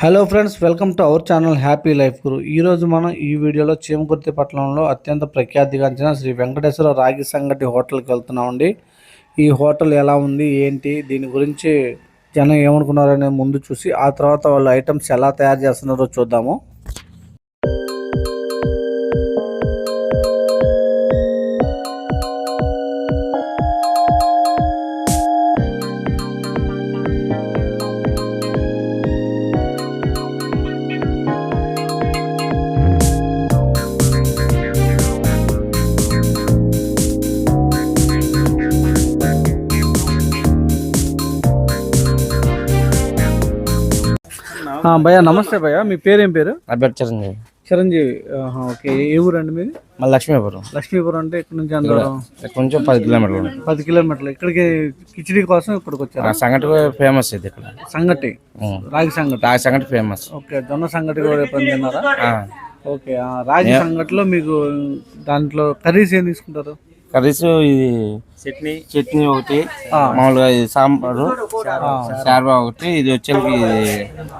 Hello friends welcome to our channel happy life గురు ఈరోజు మనం ఈ వీడియోలో చీమకుర్తి పట్టణంలో అత్యంత ప్రఖ్యాతిగాంచిన శ్రీ వెంకటేశ్వర రాగి సంగటి హోటల్కి వెళ్తున్నామండి. ఈ హోటల్ ఎలా ఉంది ఏంటి దీని గురించి జనం ఏమనుకున్నారనే ముందు చూసి ఆ తర్వాత వాళ్ళు ఐటమ్స్ ఎలా తయారు చేస్తున్నారో చూద్దాము. భయ్యా నమస్తే భయ్యా. మీ పేరేం పేరు? అభ్యర్థి చిరంజీవి. చిరంజీవి. ఆహా, ఓకే. ఏ ఊరు అండి మీది? మళ్ళీ లక్ష్మీపురం. లక్ష్మీపురం అంటే ఇక్కడ నుంచి అందరూ? నుంచి పది కిలోమీటర్లు ఉంటుంది. పది కిలోమీటర్లు. ఇక్కడికి కిచిడి కోసం ఇక్కడికి వచ్చారు? ఆ సంగటి ఫేమస్ ఇది ఇక్కడ. సంగటి. ఉం. రాగి సంగటి. ఆ సంగటి ఫేమస్ ఓకే. జొన్న సంగటి కూడా ఎప్పుడైనా తిన్నారా? ఆ. ఓకే. ఆ రాగి సంగటిలో మీకు దాంట్లో కర్రీస్ ఏం తీసుకుంటారు? కర్రీస్ ఇది చట్నీ చట్నీ ఒకటి మామూలుగా ఇది సాంబారు శార్వా ఒకటి ఇది వచ్చేకి ఇది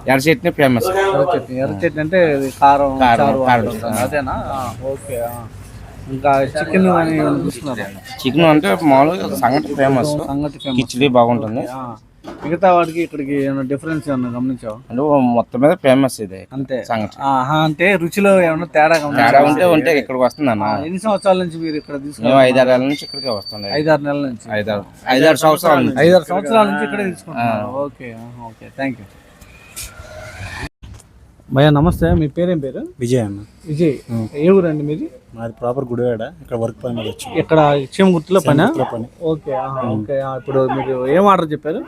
ఎర్ర చట్నీ ఫేమస్ ఎర్ర చట్నీ ఎర్ర చట్నీ అంటే కారం కారం. అదేనా ఓకే. ఇంకా చికెన్ అని చూస్తున్నారు చికెన్ అంటే మామూలుగా సంగటి ఫేమస్ సంగటి. కిచిడి బాగుంటుంది ఆ. మిగతా వాటికి ఇక్కడికి ఏమైనా డిఫరెన్స్ ఏమన్నా గమనించావా? అంటే మొత్తం మీద ఫేమస్ ఇది అంతే. ఆహా, అంటే రుచిలో ఏమన్నా తేడా గమనించావా? తేడా ఉంటే ఉంటే ఇక్కడికి వస్తుంది అన్న ఎన్ని సంవత్సరాల నుంచి మీరు ఇక్కడ తీసుకున్నారు? మేము ఐదారు నుంచి ఇక్కడికే వస్తుంది ఐదారు నెలల నుంచి. ఐదారు ఐదారు సంవత్సరాల నుంచి. ఐదారు సంవత్సరాల నుంచి ఇక్కడే తీసుకుంటున్నారు? ఓకే ఆహా, ఓకే. థ్యాంక్ యూ భయ్యా నమస్తే. మీ పేరేం పేరు? విజయ్ అన్న. విజయ్. ఏ ఊరండి మీది? మాది ప్రాపర్ గుడివాడ. ఇక్కడ వర్క్ పని మీద వచ్చి. ఇక్కడ చీమగుర్తిలో పని? పని. Okay okay. ఇప్పుడు మీరు ఏం ఆర్డర్ చెప్పారు?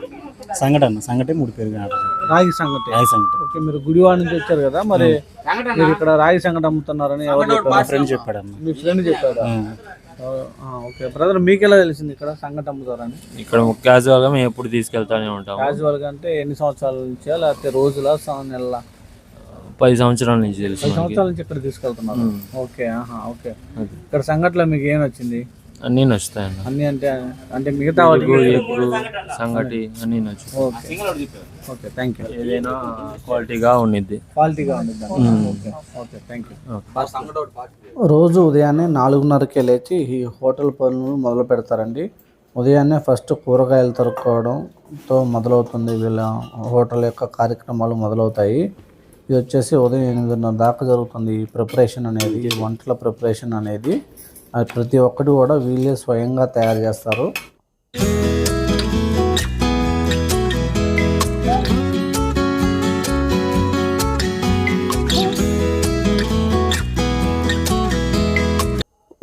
సంగటి అన్న సంగటి మూడు పేరు ఆర్డర్. రాగి సంగటి రాయి సంగటి ఓకే మీరు గుడివాడ నుంచి వచ్చారు కదా మరి మీరు ఇక్కడ రాగి సంగటి అమ్ముతున్నారని ఎవరు ఫ్రెండ్ చెప్పాడు అన్న మీ ఫ్రెండ్ చెప్పారా ఆ, ఓకే. బ్రదర్ మీకు ఎలా తెలిసింది ఇక్కడ సంగటి అమ్ముతారని? ఇక్కడ క్యాజువల్గా మేము ఎప్పుడు తీసుకెళ్తానే ఉంటాం క్యాజువల్గా అంటే ఎన్ని సంవత్సరాల నుంచి లేకపోతే రోజుల నెలల? పది సంవత్సరాల నుంచి తెలుసు పది సంవత్సరాల నుంచి ఇక్కడ తీసుకెళ్తున్నారు. ఓకే ఆహా ఓకే. ఇక్కడ సంగట్లో మీకు ఏం వచ్చింది అన్నీ నచ్చుతాయండి అన్ని. అంటే అంటే మిగతా ఎప్పుడు సంగటి అన్నీ నచ్చు ఓకే. ఓకే థ్యాంక్ యూ ఏదైనా క్వాలిటీగా ఉండిద్ది. క్వాలిటీగా ఉంది ఓకే ఓకే థ్యాంక్ యూ రోజు ఉదయాన్నే నాలుగున్నరకే లేచి ఈ హోటల్ పనులు మొదలు పెడతారండి. ఉదయాన్నే ఫస్ట్ కూరగాయలు తరుక్కోవడంతో మొదలవుతుంది వీళ్ళ హోటల్ యొక్క కార్యక్రమాలు మొదలవుతాయి. ఇది వచ్చేసి ఉదయం ఎనిమిదిన్నర దాకా జరుగుతుంది. ఈ ప్రిపరేషన్ అనేది ఈ వంటల ప్రిపరేషన్ అనేది. అది ప్రతి ఒక్కటి కూడా వీళ్ళే స్వయంగా తయారు చేస్తారు.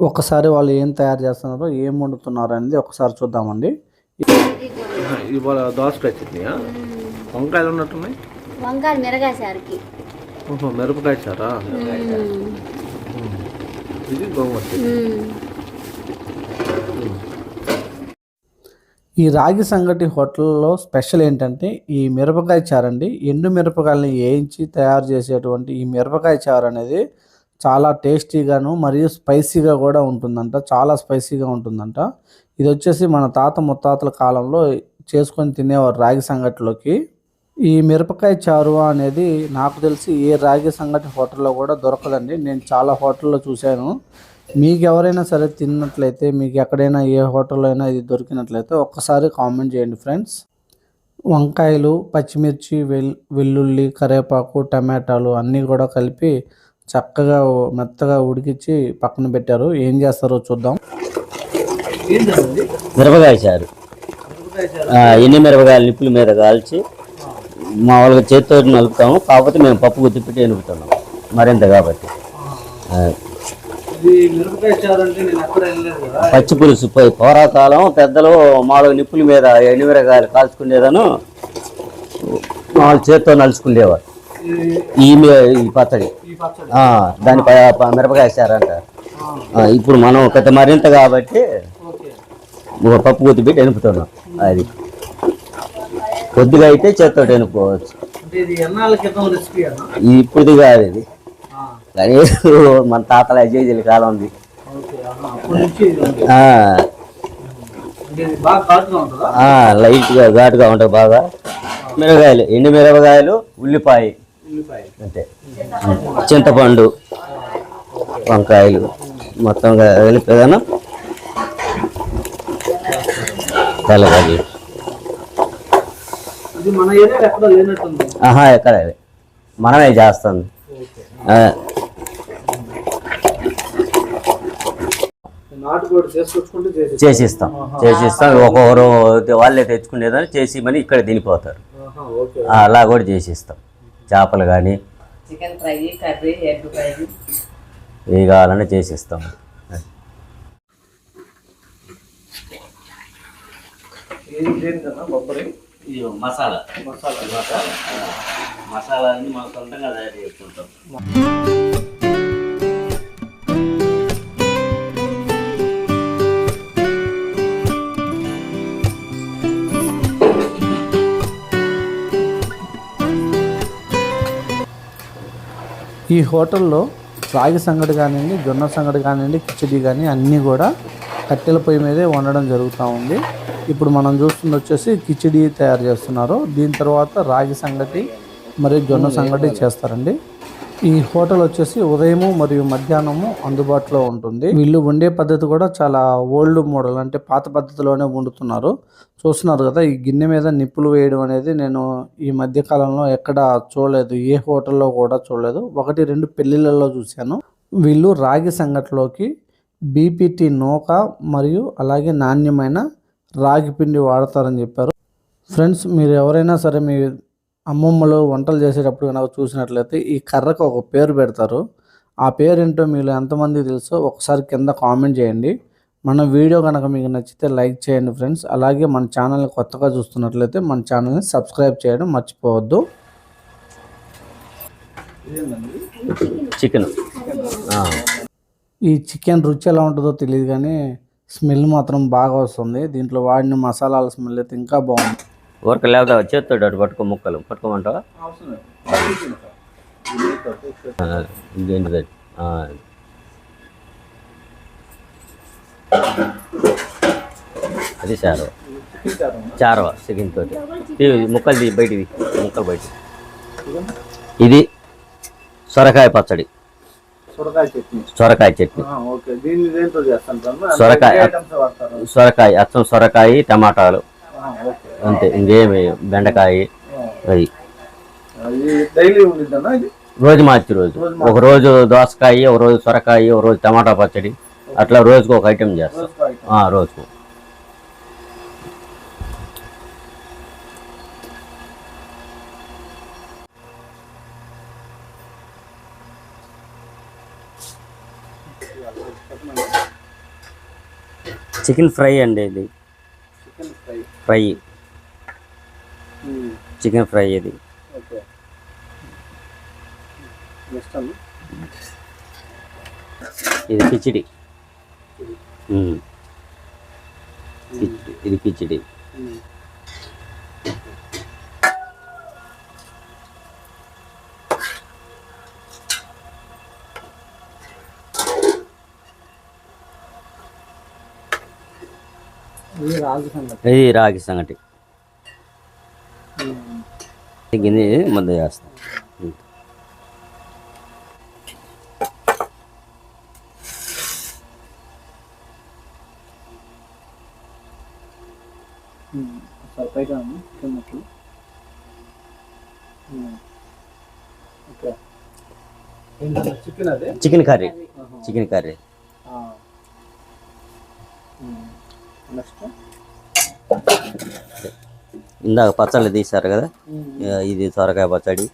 ఒకసారి వాళ్ళు ఏం తయారు చేస్తున్నారో ఏం వండుతున్నారు అనేది ఒకసారి చూద్దామండి. ఇవాళ దోసకాయ చట్నీయా? వంకాయలు ఉన్నట్టున్నాయి? వంకాయ మిరగాసారికి ఓహో మిరపకాయ చారా? ఇది గోంగూర ఈ రాగి సంగటి హోటల్లో స్పెషల్ ఏంటంటే ఈ మిరపకాయ చారు అండి ఎండు మిరపకాయలని వేయించి తయారు చేసేటువంటి ఈ మిరపకాయ చారు అనేది చాలా టేస్టీగాను మరియు స్పైసీగా కూడా ఉంటుందంట. చాలా స్పైసీగా ఉంటుందంట. ఇది వచ్చేసి మన తాత ముత్తాతల కాలంలో చేసుకొని తినేవారు రాగి సంగటిలోకి. ఈ మిరపకాయ చారు అనేది నాకు తెలిసి ఏ రాగి సంగటి హోటల్లో కూడా దొరకదండి. నేను చాలా హోటల్లో చూశాను. మీకు ఎవరైనా సరే తిన్నట్లయితే మీకు ఎక్కడైనా ఏ హోటల్లో అయినా ఇది దొరికినట్లయితే ఒక్కసారి కామెంట్ చేయండి ఫ్రెండ్స్. వంకాయలు పచ్చిమిర్చి వెల్ వెల్లుల్లి కరివేపాకు టమాటాలు అన్నీ కూడా కలిపి చక్కగా మెత్తగా ఉడికించి పక్కన పెట్టారు. ఏం చేస్తారో చూద్దాం. మిరపకాయ చారు. ఆ, ఎన్ని మిరపకాయలు నిప్పుల మీద కాల్చి మామూలుగా చేతితో నలుపుతాము కాకపోతే మేము పప్పు గుత్తి పెట్టి ఎనుపుతున్నాం మరింత కాబట్టి. పచ్చి పులుసు పై- పూర్వకాలం పెద్దలు మామూలుగా నిప్పుల మీద ఎండు మిరపకాయలు కాల్చుకునేదను. మామూలు చేతితో నలుచుకునేవారు ఈ పచ్చడి. దాని మిరపకాయ ఆ, ఇప్పుడు మనం పెద్ద మరింత కాబట్టి పప్పు గుత్తి పెట్టి ఎనుపుతున్నాం. అది. కొద్దిగా అయితే చేత్తో ఎనుపుకోవచ్చు అంటే ఇది ఎన్నాళ్ళ క్రితం రెసిపీ అన్న ఇది ఇప్పుడుది కాదు ఇది. కానీ మన తాతల అజయజీల కాలం ఉంది. అంటే లైట్గా ఘాటుగా ఉంటుంది బాగా. మిరపకాయలు ఎండు మిరపకాయలు ఉల్లిపాయ. అంతే. చింతపండు వంకాయలు మొత్తం కలిపేదాను తెల్లగడ్డలు ఇది మన ఏరియా ఎక్కడ లేనట్టుంది ఆహా ఎక్కడ? మనమే చేస్తాం ఆ, నాటుకోడి చేసుకొచ్చుకుంటే చేసి చేసిస్తాం. చేసిస్తాం. ఒక్కొక్కరు వాళ్ళే తెచ్చుకునేదని చేసి మని ఇక్కడ తినిపోతారు. అలా కూడా చేసిస్తాం. చేపలు కానీ chicken fry curry egg fry. ఏవి కావాలన్నా చేసిస్తాం. బొబ్బరి? ఇది మసాలా. మసాలా. మసాలా. మసాలా అన్ని మనం సొంతంగా తయారు చేసుకుంటాం. ఈ హోటల్లో రాగి సంగటి కానివ్వండి జొన్న సంగటి కానివ్వండి కిచడీ కానీ అన్నీ కూడా కట్టెల పొయ్యి మీదే వండడం జరుగుతూ ఉంది. ఇప్పుడు మనం చూస్తుంది వచ్చేసి కిచడీ తయారు చేస్తున్నారు. దీని తర్వాత రాగి సంగటి మరియు జొన్న సంగటి చేస్తారండి. ఈ హోటల్ వచ్చేసి ఉదయము మరియు మధ్యాహ్నము అందుబాటులో ఉంటుంది. వీళ్ళు వండే పద్ధతి కూడా చాలా ఓల్డ్ మోడల్ అంటే పాత పద్ధతిలోనే వండుతున్నారు. చూస్తున్నారు కదా ఈ గిన్నె మీద నిప్పులు వేయడం అనేది నేను ఈ మధ్య కాలంలో ఎక్కడ చూడలేదు ఏ హోటల్లో కూడా చూడలేదు. ఒకటి రెండు పెళ్ళిళ్ళలో చూశాను. వీళ్ళు రాగి సంగటిలోకి బీపీటీ నూక మరియు అలాగే నాణ్యమైన రాగి పిండి వాడతారని చెప్పారు. ఫ్రెండ్స్ మీరు ఎవరైనా సరే మీ అమ్మమ్మలు వంటలు చేసేటప్పుడు కనుక చూసినట్లయితే ఈ కర్రకు ఒక పేరు పెడతారు. ఆ పేరు ఏంటో మీలో ఎంతమంది తెలుసో ఒకసారి కింద కామెంట్ చేయండి. మన వీడియో కనుక మీకు నచ్చితే లైక్ చేయండి ఫ్రెండ్స్. అలాగే మన ఛానల్ని కొత్తగా చూస్తున్నట్లయితే మన ఛానల్ని సబ్స్క్రైబ్ చేయడం మర్చిపోవద్దు. చికెన్. ఈ చికెన్ రుచి ఎలా ఉంటుందో తెలియదు కానీ స్మెల్ మాత్రం బాగా వస్తుంది. దీంట్లో వాడిన మసాలాల స్మెల్ అయితే ఇంకా బాగుంది. ఊరికి లేదా చేత్తో అటు పట్టుకో ముక్కలు. పట్టుకోమంటావా? ఇంకేంటిది అది చారవ. చారవ చికెన్ తోటి. ముక్కలు బయటివి. ముక్కలు బయట ఇది సొరకాయ పచ్చడి. సొరకాయ చట్నీ. సొరకాయ చట్నీ. ఓకే. దీన్ని దేంతో చేస్తాను సొరకాయ అచ్చం సొరకాయ టమాటాలు. అంతే. ఇంకేమి బెండకాయ అది డైలీ రోజు మార్చి రోజు. ఒక రోజు దోసకాయ ఒక రోజు సొరకాయ ఒక రోజు టమాటా పచ్చడి. అట్లా రోజుకు ఒక ఐటెం. చేస్తాం రోజుకు చికెన్ ఫ్రై అండి ఇది. Chicken fry. చికెన్ ఫ్రై ఇది. ఇది. కిచిడి. ఇది కిచిడి ఇది రాగి సంగటి. ఇది రాగి సంగటి. గిన్నె ముద్ద చేస్తాం chicken curry. Chicken curry. Next. ఇందాక పచ్చళ్ళు తీశారు కదా? ఇది సొరకాయ పచ్చడి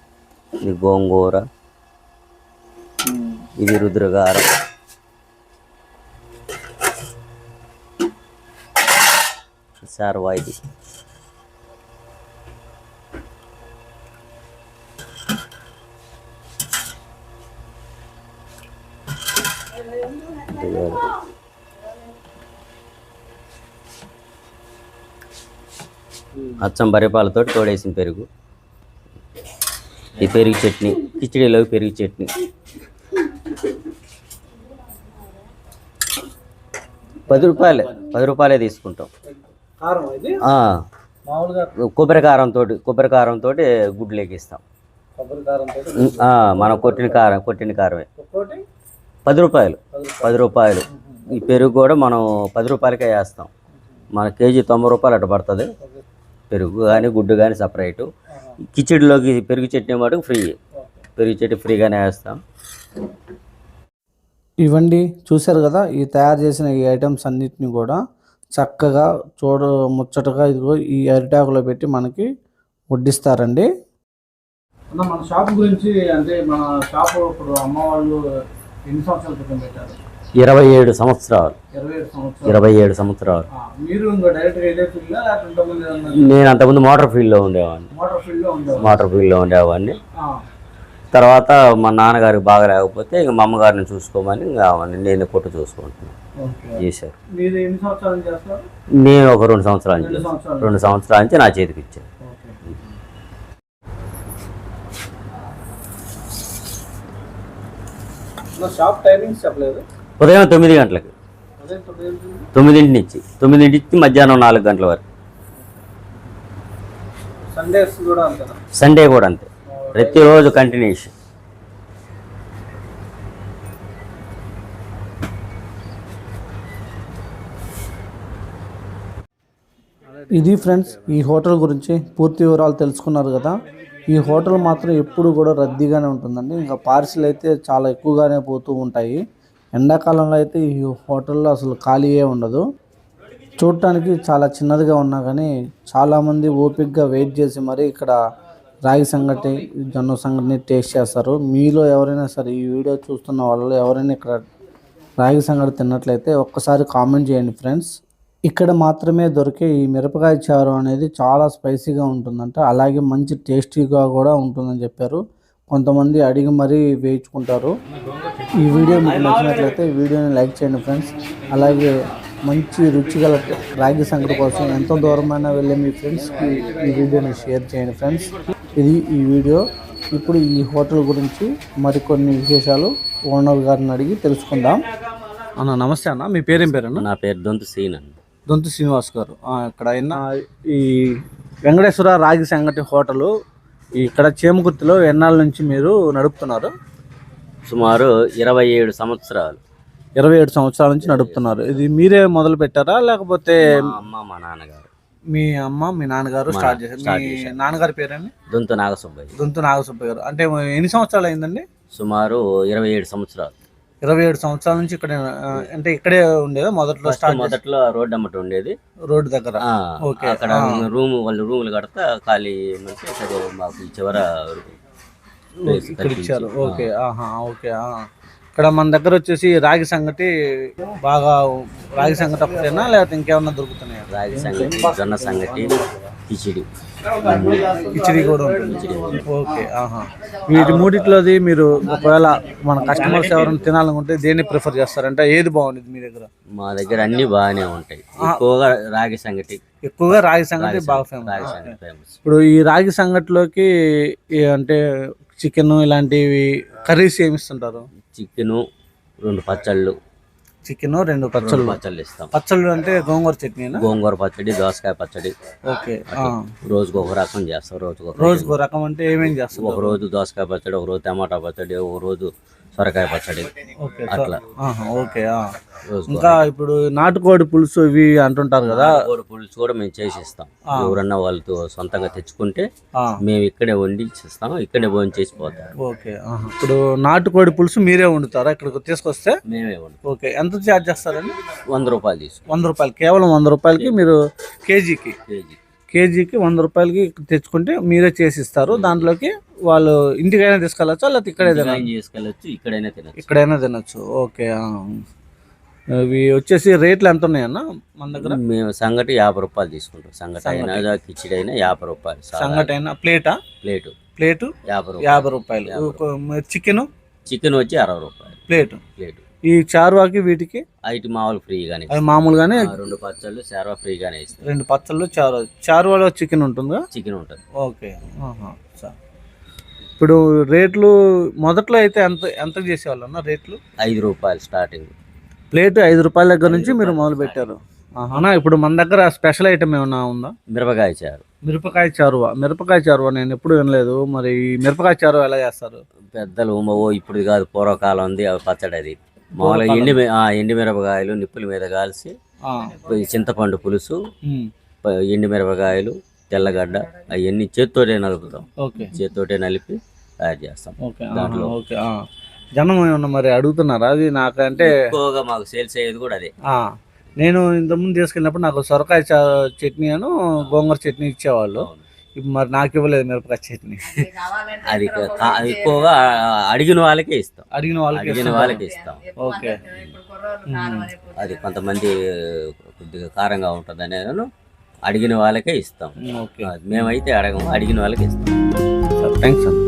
ఇది గోంగూర ఇది రుద్రగారం. ఇది ఇది అచ్చం బరిపాలతో తోడేసిన పెరుగు. ఈ పెరుగు చట్నీ కిచడీలో పెరుగు చట్నీ. పది రూపాయలే పది రూపాయలే తీసుకుంటాం. కొబ్బరి కారంతో కొబ్బరి కారంతో గుడ్లు ఎక్కిస్తాం మనం కొట్టిన కారం కొట్టిన కారమే. పది రూపాయలు. పది రూపాయలు. ఈ పెరుగు కూడా మనం పది రూపాయలకే వేస్తాం. మన కేజీ తొంభై రూపాయలు అటు పడుతుంది. పెరుగు కానీ గుడ్డు కానీ సపరేటు. కిచిడిలోకి పెరుగు చట్నీ మటుకు ఫ్రీ. పెరుగు చట్నీ ఫ్రీగానే వేస్తాం. ఇవ్వండి చూశారు కదా ఈ తయారు చేసిన ఈ ఐటమ్స్ అన్నిటిని కూడా చక్కగా చూడ ముచ్చటగా ఇదిగో ఈ అరిటాకులో పెట్టి మనకి వడ్డిస్తారండి. మన షాప్ గురించి అంటే మన షాప్ ఇప్పుడు అమ్మ వాళ్ళు ఎన్ని సంవత్సరాల క్రితం పెట్టారు? ఇరవై ఏడు సంవత్సరాలు. ఇరవై ఏడు సంవత్సరాలు. నేను అంతకుముందు మోటార్ ఫీల్డ్లో ఉండేవాడిని. మోటార్ ఫీల్డ్లో ఉండేవాడిని. తర్వాత మా నాన్నగారికి బాగా లేకపోతే ఇంక మా అమ్మగారిని చూసుకోమని ఇంకా ఆమెని నేను కొట్టు చూసుకుంటున్నాను ఓకే. చేశారు. మీరు ఎన్ని సంవత్సరాల నుంచి చేస్తారు? నేను ఒక రెండు సంవత్సరాల నుంచి రెండు సంవత్సరాలు నుంచి నా చేతికి ఇచ్చాను షాప్ టైమింగ్స్ చెప్పలేదు. ఉదయం తొమ్మిది గంటలకి. తొమ్మిదింటి నుంచి. తొమ్మిదింటి నుంచి మధ్యాహ్నం నాలుగు గంటల వరకు. సండేస్ కూడా అంతేనా? సండే కూడా అంతే. ప్రతిరోజు కంటిన్యూషన్. ఇది ఫ్రెండ్స్ ఈ హోటల్ గురించి పూర్తి వివరాలు తెలుసుకున్నారు కదా. ఈ హోటల్ మాత్రం ఎప్పుడు కూడా రద్దీగానే ఉంటుందండి. ఇంకా పార్సిల్ అయితే చాలా ఎక్కువగానే పోతూ ఉంటాయి. ఎండాకాలంలో అయితే ఈ హోటల్లో అసలు ఖాళీయే ఉండదు. చూడటానికి చాలా చిన్నదిగా ఉన్నా కానీ చాలామంది ఓపిక్గా వెయిట్ చేసి మరి ఇక్కడ రాగి సంగటి జొన్న సంగటిని టేస్ట్ చేస్తారు. మీలో ఎవరైనా సరే ఈ వీడియో చూస్తున్న వాళ్ళు ఎవరైనా ఇక్కడ రాగి సంగటి తిన్నట్లయితే ఒక్కసారి కామెంట్ చేయండి ఫ్రెండ్స్. ఇక్కడ మాత్రమే దొరికే ఈ మిరపకాయ చారు అనేది చాలా స్పైసీగా ఉంటుందంట. అలాగే మంచి టేస్టీగా కూడా ఉంటుందని చెప్పారు. కొంతమంది అడిగి మరీ వేయించుకుంటారు. ఈ వీడియో మీకు నచ్చినట్లయితే ఈ వీడియోని లైక్ చేయండి ఫ్రెండ్స్. అలాగే మంచి రుచిగల రాగి సంగటి కోసం ఎంత దూరమైనా వెళ్ళే మీ ఫ్రెండ్స్కి ఈ వీడియోని షేర్ చేయండి ఫ్రెండ్స్. ఇది ఈ వీడియో. ఇప్పుడు ఈ హోటల్ గురించి మరికొన్ని విశేషాలు ఓనర్ గారిని అడిగి తెలుసుకుందాం. అన్న నమస్తే అన్న. మీ పేరేం పేరన్న? నా పేరు దొంతు సీన్ అండి. దొంతు శ్రీనివాస్ గారు. ఇక్కడ అయిన ఈ వెంకటేశ్వర రాగి సంగటి హోటలు ఇక్కడ చేమకుర్తిలో ఎన్నాళ్ళ నుంచి మీరు నడుపుతున్నారు? సుమారు ఇరవై ఏడు సంవత్సరాలు. ఇరవై ఏడు సంవత్సరాల నుంచి నడుపుతున్నారు. ఇది మీరే మొదలు పెట్టారా? లేకపోతే మా అమ్మ మా నాన్నగారు. మీ అమ్మ మీ నాన్నగారు స్టార్ట్ చేశారు. స్టార్ట్ మీ చేశారు. నాన్నగారి పేరండి? దొంతు నాగసుబ్బయ్య. దొంతు నాగసుబ్బయ్య గారు. అంటే ఎన్ని సంవత్సరాలు అయిందండి? సుమారు ఇరవై ఏడు సంవత్సరాలు. ఇరవై ఏడు సంవత్సరాల నుంచి ఇక్కడ అంటే ఇక్కడే ఉండేదా? మొదట్లో స్టార్ట్ మొదట్లో రోడ్డు అమ్మట ఉండేది. రోడ్డు దగ్గర. ఓకే. అక్కడ. రూమ్ వాళ్ళు రూములు కడతా ఖాళీ అంటే సరే మాకు ఈ చివర ఇక్కడ ఇచ్చారు. ఓకే ఆహా ఓకే ఆ. ఇక్కడ మన దగ్గర వచ్చేసి రాగి సంగటి బాగా రాగి సంగటి ఒకటేనా? లేకపోతే ఇంకేమన్నా దొరుకుతున్నాయా? రాగి సంగటి జొన్న సంగటి కిచిడి. కిచిడి కూడా ఉంటుంది. ఓకే ఆహా. వీటి మూడిట్లోది మీరు ఒకవేళ మన కస్టమర్స్ ఎవరైనా తినాలనుకుంటే దేన్ని ప్రిఫర్ చేస్తారంటే ఏది బాగుంటుంది మీ దగ్గర? మా దగ్గర అన్ని బాగానే ఉంటాయి. ఎక్కువగా రాగి సంగటి. ఎక్కువగా రాగి సంగటి బాగా రాగి ఫేమస్ ఇప్పుడు ఈ రాగి సంగటిలోకి అంటే చికెన్ ఇలాంటివి కర్రీస్ ఏమి ఇస్తుంటారు? చికెను రెండు పచ్చళ్ళు చికెన్ రెండు పచ్చళ్ళు. పచ్చళ్ళు ఇస్తాం. పచ్చళ్ళు అంటే గోంగూర చట్నీనా? గోంగూర పచ్చడి దోసకాయ పచ్చడి. ఓకే ఆ. రోజుకు ఒక రకం చేస్తాం రోజుకు రోజుకు ఒక రకం అంటే ఏమేం చేస్తారు? ఒక రోజు దోసకాయ పచ్చడి ఒక రోజు టమాటా పచ్చడి ఒక రోజు సొరకాయ పచ్చడి. ఓకే అట్లా. ఓకే. రోజు ఇంకా ఇప్పుడు నాటుకోడి పులుసు ఇవి అంటుంటారు కదా. పులుసు కూడా మేము చేసి ఇస్తాం ఎవరన్నా వాళ్ళతో సొంతంగా తెచ్చుకుంటే మేము ఇక్కడే వండి ఇస్తాం ఇక్కడే భోజనం చేసి పోతాం ఓకే. ఇప్పుడు నాటుకోడి పులుసు మీరే వండుతారా? ఇక్కడికి తీసుకొస్తే? మేమే వండి ఓకే ఎంత ఛార్జ్ చేస్తారండి? వంద రూపాయలు తీసుకు వంద రూపాయలు కేవలం వంద రూపాయలకి మీరు కేజీకి? కేజీ. కేజీకి వంద రూపాయలకి తెచ్చుకుంటే మీరే చేసి ఇస్తారు దాంట్లోకి వాళ్ళు ఇంటికైనా తీసుకెళ్ళచ్చా? లేకపోతే ఇక్కడే ఇక్కడైనా తినచ్చు. ఇక్కడైనా తినచ్చు. ఓకే. ఇవి వచ్చేసి రేట్లు ఎంత ఉన్నాయన్న మన దగ్గర? మేము సంగటి యాభై రూపాయలు తీసుకుంటాం. సంగటి అయినా కిచిడి అయినా యాభై రూపాయలు సంగటి అయినా ప్లేటా? ప్లేటు. ప్లేటు? యాభై రూపాయలు. యాభై రూపాయలు. చికెన్? చికెన్ వచ్చి అరవై రూపాయలు. ప్లేటు. ప్లేటు. ఈ చారువాకి వీటికి? ఐటి మామూలు ఫ్రీగానే అవి మామూలుగానే రెండు పచ్చళ్ళు సేవ ఫ్రీగానే ఇస్తాం. రెండు పచ్చళ్ళు చారు చారువాలో చికెన్ ఉంటుందా? చికెన్ ఉంటుంది. ఓకే. ఇప్పుడు రేట్లు మొదట్లో అయితే ఎంత ఎంత చేసేవాళ్ళన్నా రేట్లు? ఐదు రూపాయలు స్టార్టింగ్. ప్లేట్ ఐదు రూపాయల దగ్గర నుంచి మీరు మొదలు పెట్టారు. అన్నా ఇప్పుడు మన దగ్గర స్పెషల్ ఐటమ్ ఏమైనా ఉందా? మిరపకాయ చారు. మిరపకాయ చారువ? మిరపకాయ చారువ? నేను ఎప్పుడు వినలేదు. మరి ఈ మిరపకాయ చారువ ఎలా చేస్తారు? పెద్దలు ఓ ఇప్పుడు కాదు పూర్వకాలం ఉంది అవి పచ్చడి అది. మామూలుగా ఎండి ఎండి మిరపకాయలు నిప్పుల మీద కాల్చి చింతపండు పులుసు ఎండి మిరపకాయలు తెల్లగడ్డ అవన్నీ చేత్తోటే నలుపుతాం. చేత్తోటే నలిపి తయారు చేస్తాం. దాంట్లో. జనం ఏమన్నా మరి అడుగుతున్నారా? అది నాకంటే ఎక్కువగా మాకు సేల్స్ అయ్యేది కూడా అదే. నేను ఇంతకుముందు తీసుకెళ్ళినప్పుడు నాకు సొరకాయ చట్నీ అను గోంగూర చట్నీ ఇచ్చేవాళ్ళు. ఇప్పుడు మరి నాకు ఇవ్వలేదు మిరపకాయ చట్నీ. అది ఎక్కువగా అడిగిన వాళ్ళకే ఇస్తాం. అడిగిన వాళ్ళకి అడిగిన. వాళ్ళకి ఇస్తాం. ఓకే. అది కొంతమంది కొద్దిగా కారంగా ఉంటుంది అనేది అడిగిన వాళ్ళకే ఇస్తాం. ఓకే. మేమైతే అడగము అడిగిన వాళ్ళకి ఇస్తాం. థ్యాంక్స్ అండి